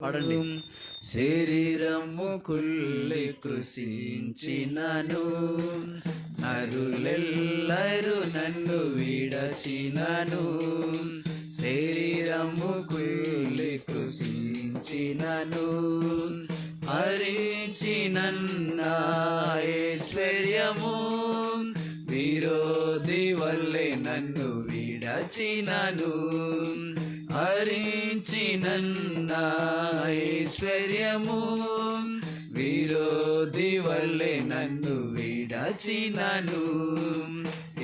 పాడండి. శరీరము కుల్లి కృషించినను నరులెల్లరు నన్ను విడచినను. శరీరము కుల్లి కృషించినను హరించినన్నాశ్వర్యము విరోధి వల్లే నన్ను విడచినను హరించినన్న విరోధి వల్లే నన్ను విడచినను.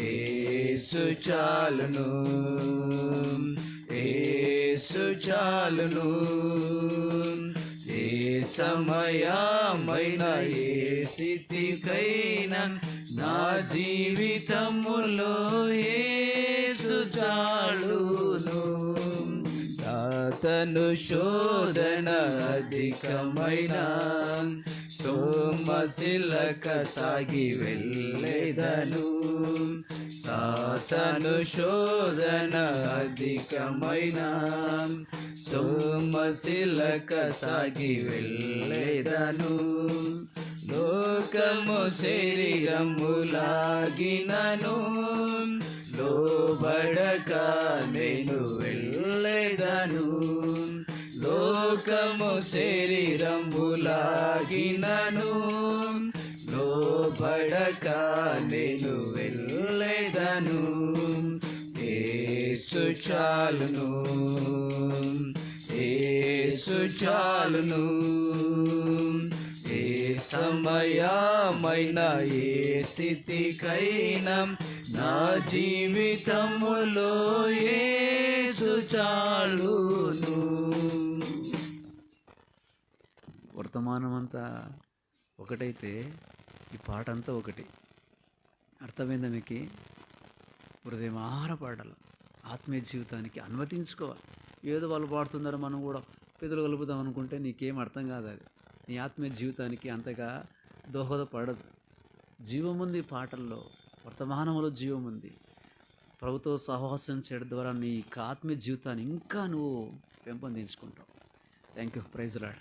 ఏసు చాలును ఏసు చాలును. ఏ సమయమైన ఏ స్థితికైనా నా జీవితములో ఏసు చాలు. అతను శోధన అధికమైన. సోమశిలక సాగి వెళ్ళేదను. సాతను శోధన అధికమైన. సోమశిలక సాగి వెళ్ళేదను. లోకము శరీరములాగినను. లోబడక నేను వెళ్ళ లోకము శరీరంబులాగినను. లోబడక నేను వెళ్ళేదను. ఏసు చాలును. ఏసు చాలును. ఏ సమయమైన ఏ స్థితికైనా నా జీవితములో ఏసు చాలును. వర్తమానం అంతా ఒకటైతే ఈ పాట అంతా ఒకటి. అర్థమైందా మీకు? హృదయం ఆహార పాడాలి ఆత్మీయ జీవితానికి అనుమతించుకోవాలి. ఏదో వాళ్ళు పాడుతున్నారు మనం కూడా పెదలు కలుపుదాం అనుకుంటే నీకేం అర్థం కాదు అది. నీ ఆత్మీయ జీవితానికి అంతగా దోహదపడదు. జీవం ఉంది పాటల్లో వర్తమానంలో జీవం ఉంది ప్రభుత్వ సహవాసం చేయడం ద్వారా నీ ఆత్మీయ జీవితాన్ని ఇంకా నువ్వు పెంపొందించుకుంటావు. Thank you praise rod